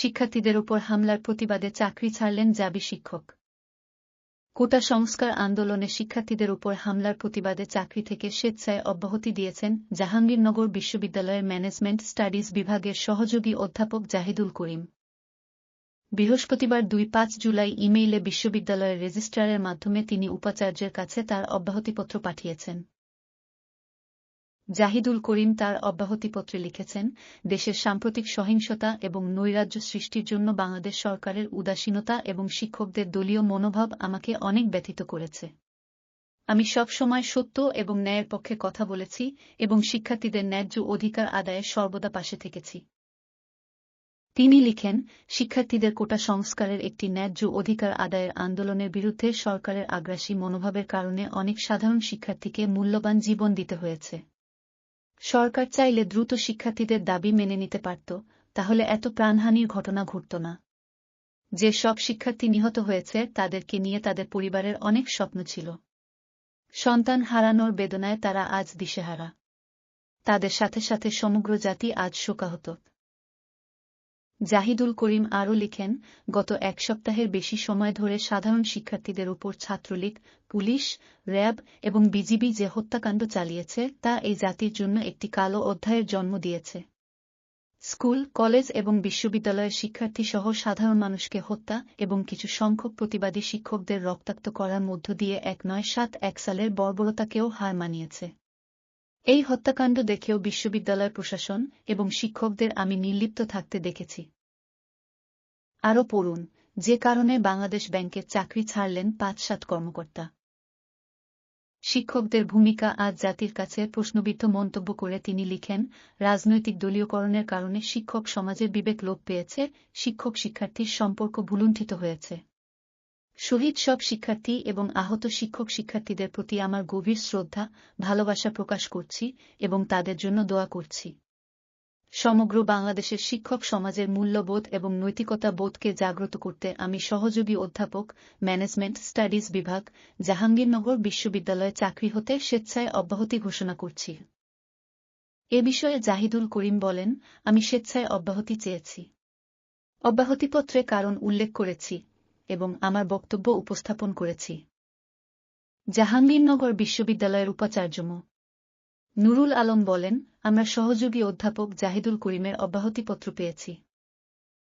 শিক্ষার্থীদের উপর হামলার প্রতিবাদে চাকরি ছাড়লেন জাবি শিক্ষক। কোটা সংস্কার আন্দোলনে শিক্ষার্থীদের উপর হামলার প্রতিবাদে চাকরি থেকে স্বেচ্ছায় অব্যাহতি দিয়েছেন জাহাঙ্গীরনগর বিশ্ববিদ্যালয়ের ম্যানেজমেন্ট স্টাডিজ বিভাগের সহযোগী অধ্যাপক জাহিদুল করিম। বৃহস্পতিবার দুই পাঁচ জুলাই ইমেইলে বিশ্ববিদ্যালয়ের রেজিস্ট্রারের মাধ্যমে তিনি উপাচার্যের কাছে তার অব্যাহতিপত্র পাঠিয়েছেন। জাহিদুল করিম তার অব্যাহতিপত্রে লিখেছেন, দেশের সাম্প্রতিক সহিংসতা এবং নৈরাজ্য সৃষ্টির জন্য বাংলাদেশ সরকারের উদাসীনতা এবং শিক্ষকদের দলীয় মনোভাব আমাকে অনেক ব্যথিত করেছে। আমি সব সময় সত্য এবং ন্যায়ের পক্ষে কথা বলেছি এবং শিক্ষার্থীদের ন্যায্য অধিকার আদায়ে সর্বদা পাশে থেকেছি। তিনি লিখেন, শিক্ষার্থীদের কোটা সংস্কারের একটি ন্যায্য অধিকার আদায়ের আন্দোলনের বিরুদ্ধে সরকারের আগ্রাসী মনোভাবের কারণে অনেক সাধারণ শিক্ষার্থীকে মূল্যবান জীবন দিতে হয়েছে। সরকার চাইলে দ্রুত শিক্ষার্থীদের দাবি মেনে নিতে পারত, তাহলে এত প্রাণহানির ঘটনা ঘটত না। যে সব শিক্ষার্থী নিহত হয়েছে, তাদেরকে নিয়ে তাদের পরিবারের অনেক স্বপ্ন ছিল। সন্তান হারানোর বেদনায় তারা আজ দিশেহারা। তাদের সাথে সাথে সমগ্র জাতি আজ শোকাহত। জাহিদুল করিম আরও লিখেন, গত এক সপ্তাহের বেশি সময় ধরে সাধারণ শিক্ষার্থীদের উপর ছাত্রলীগ, পুলিশ, র্যাব এবং বিজিবি যে হত্যাকাণ্ড চালিয়েছে, তা এই জাতির জন্য একটি কালো অধ্যায়ের জন্ম দিয়েছে। স্কুল, কলেজ এবং বিশ্ববিদ্যালয়ের শিক্ষার্থী সহ সাধারণ মানুষকে হত্যা এবং কিছু সংখ্যক প্রতিবাদী শিক্ষকদের রক্তাক্ত করার মধ্য দিয়ে এক নয় সাত এক সালের বর্বরতাকেও হার মানিয়েছে। এই হত্যাকাণ্ড দেখেও বিশ্ববিদ্যালয় প্রশাসন এবং শিক্ষকদের আমি নির্লিপ্ত থাকতে দেখেছি। আরও পড়ুন, যে কারণে বাংলাদেশ ব্যাংকের চাকরি ছাড়লেন পাঁচ সাত কর্মকর্তা। শিক্ষকদের ভূমিকা আজ জাতির কাছে প্রশ্নবিদ্ধ মন্তব্য করে তিনি লিখেন, রাজনৈতিক দলীয়করণের কারণে শিক্ষক সমাজের বিবেক লোপ পেয়েছে, শিক্ষক শিক্ষার্থীর সম্পর্ক ভুলুণ্ঠিত হয়েছে। শহীদ সব শিক্ষার্থী এবং আহত শিক্ষক শিক্ষার্থীদের প্রতি আমার গভীর শ্রদ্ধা, ভালোবাসা প্রকাশ করছি এবং তাদের জন্য দোয়া করছি। সমগ্র বাংলাদেশের শিক্ষক সমাজের মূল্যবোধ এবং নৈতিকতা বোধকে জাগ্রত করতে আমি সহযোগী অধ্যাপক, ম্যানেজমেন্ট, স্টাডিজ বিভাগ, জাহাঙ্গীরনগর বিশ্ববিদ্যালয়ে চাকরি হতে স্বেচ্ছায় অব্যাহতি ঘোষণা করছি। এ বিষয়ে জাহিদুল করিম বলেন, আমি স্বেচ্ছায় অব্যাহতি চেয়েছি। অব্যাহতিপত্রে কারণ উল্লেখ করেছি। এবং আমার বক্তব্য উপস্থাপন করেছি। জাহাঙ্গীরনগর বিশ্ববিদ্যালয়ের উপাচার্য মো। নুরুল আলম বলেন, আমরা সহযোগী অধ্যাপক জাহিদুল করিমের অব্যাহতিপত্র পেয়েছি।